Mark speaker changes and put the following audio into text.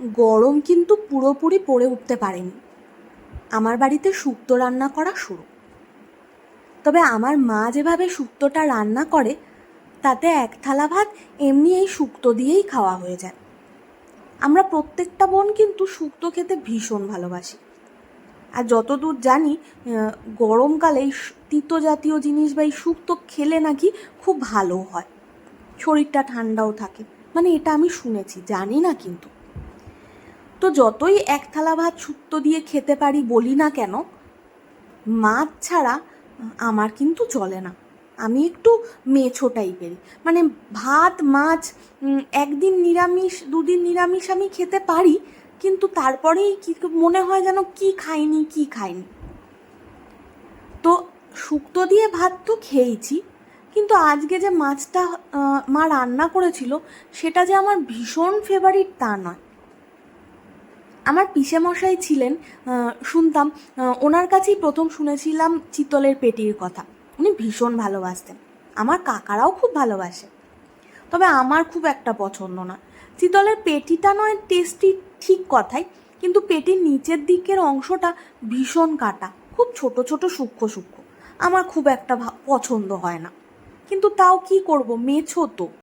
Speaker 1: গরম কিন্তু পুরোপুরি পড়ে উঠতে পারেনি। আমার বাড়িতে শুক্তো রান্না করা শুরু। তবে আমার মা যেভাবে শুক্তোটা রান্না করে, তাতে এক থালা ভাত এমনি এই শুক্তো দিয়েই খাওয়া হয়ে যায়। আমরা প্রত্যেকটা বোন কিন্তু শুক্তো খেতে ভীষণ ভালোবাসি। আর যতদূর জানি গরমকালে এই তিতো জাতীয় জিনিস বা এই শুক্তো খেলে নাকি খুব ভালো হয়। শরীরটা ঠান্ডাও থাকে। মানে এটা আমি শুনেছি, জানি না কিন্তু। তো যতই এক থালা ভাত শুক্তো দিয়ে খেতে পারি বলি না কেন, মাছ ছাড়া আমার কিন্তু চলে না। আমি একটু মেছো টাইপেরই মানে ভাত, মাছ একদিন নিরামিষ, দুদিন নিরামিষ আমি খেতে পারি, কিন্তু তারপরেই কি মনে হয় যেন কি খাইনি কি খাইনি। তো শুক্তো দিয়ে ভাত তো খেয়েছি, কিন্তু আজকে যে মাছটা মা রান্না করেছিল, সেটা যে আমার ভীষণ ফেভারিট তা নয়। আমার পিসে মশাই ছিলেন শুনতাম ওনার কাছেই প্রথম শুনেছিলাম চিতলের পেটির কথা। উনি ভীষণ ভালোবাসতেন। আমার কাকারাও খুব ভালোবাসে। তবে আমার খুব একটা পছন্দ না। চিতলের পেটিটা নয়, টেস্টি ঠিক কথাই, কিন্তু পেটির নিচের দিকের অংশটা ভীষণ কাটা। খুব ছোট ছোট সূক্ষ্ম সূক্ষ্ম। আমার খুব একটা পছন্দ হয় না। কিন্তু তাও কি করব? মেছো তো।